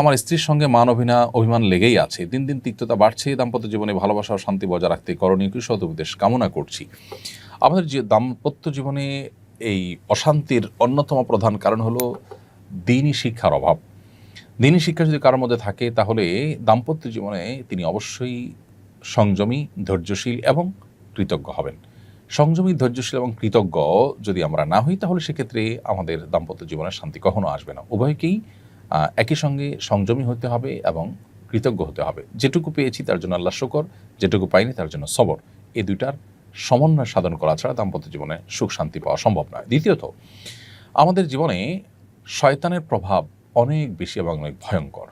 আমার স্ত্রীর সঙ্গে মান অভিনা, অভিমান লেগেই আছে। দিন দিন তিক্ততা বাড়ছে, দাম্পত্য জীবনে ভালোবাসা ও শান্তি বজায় রাখতে করণীয় কিছু উপদেশ কামনা করছি। আমাদের যে দাম্পত্য জীবনে এই অশান্তির অন্যতম প্রধান কারণ হলো দিনই শিক্ষার অভাব। দিনই শিক্ষা যদি কারোর মধ্যে থাকে, তাহলে দাম্পত্য জীবনে তিনি অবশ্যই সংযমী, ধৈর্যশীল এবং কৃতজ্ঞ হবেন। সংযমী, ধৈর্যশীল এবং কৃতজ্ঞ যদি আমরা না হই, তাহলে সেক্ষেত্রে আমাদের দাম্পত্য জীবনের শান্তি কখনো আসবে না। উভয়কেই একই সঙ্গে সংযমী হতে হবে এবং কৃতজ্ঞ হতে হবে। যেটুকু পেয়েছি তার জন্য আল্লাহ শকর, যেটুকু পাইনি তার জন্য সবর। এই দুইটার সমন্বয় সাধন করা ছাড়া দাম্পত্য জীবনে সুখ শান্তি পাওয়া সম্ভব নয়। দ্বিতীয়ত, আমাদের জীবনে শয়তানের প্রভাব অনেক বেশি এবং অনেক ভয়ঙ্কর।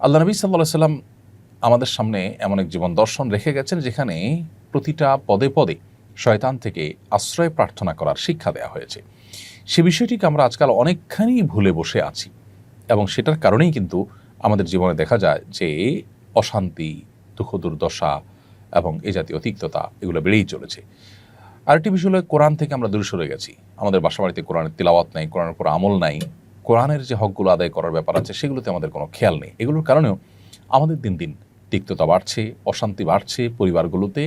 আল্লাহ নবী সাল্লাহ সাল্লাম আমাদের সামনে এমন এক জীবন দর্শন রেখে গেছেন, যেখানে প্রতিটা পদে পদে শয়তান থেকে আশ্রয় প্রার্থনা করার শিক্ষা দেওয়া হয়েছে। সে বিষয়টিকে আমরা আজকাল অনেকখানি ভুলে বসে আছি। এবং সেটার কারণেই কিন্তু আমাদের জীবনে দেখা যায় যে অশান্তি, দুঃখ, দুর্দশা এবং এ জাতীয় তিক্ততা এগুলো বেড়েই চলেছে। আরেকটি বিষয় হলো কোরআন থেকে আমরা দূরে সরে গেছি। আমাদের বাসা বাড়িতে কোরআনের তিলাওয়াত নাই, কোরআনের উপর আমল নাই। কোরআনের যে হকগুলো আদায় করার ব্যাপার আছে, সেগুলোতে আমাদের কোনো খেয়াল নেই। এগুলোর কারণেও আমাদের দিন দিন তিক্ততা বাড়ছে, অশান্তি বাড়ছে পরিবারগুলোতে।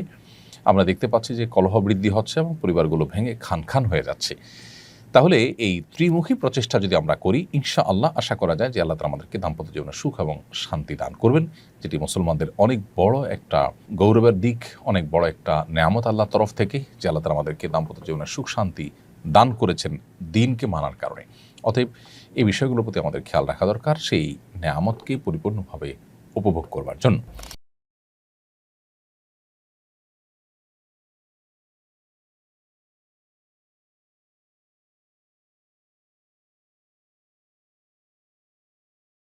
আমরা দেখতে পাচ্ছি যে কলহ বৃদ্ধি হচ্ছে এবং পরিবারগুলো ভেঙে খান খান হয়ে যাচ্ছে। তাহলে এই ত্রিমুখী প্রচেষ্টা যদি আমরা করি ইনশা আল্লাহ আশা করা যায় যে আল্লাহ তালা আমাদেরকে দাম্পত্য জীবনে সুখ এবং শান্তি দান করবেন, যেটি মুসলমানদের অনেক বড় একটা গৌরবের দিক, অনেক বড় একটা নেয়ামত আল্লাহর তরফ থেকে, যে আল্লাহ তালা আমাদেরকে দাম্পত্য জীবনে সুখ, শান্তি দান করেছেন দিনকে মানার কারণে। অতএব এই বিষয়গুলোর প্রতি আমাদের খেয়াল রাখা দরকার, সেই নেয়ামতকে পরিপূর্ণভাবে উপভোগ করবার জন্য।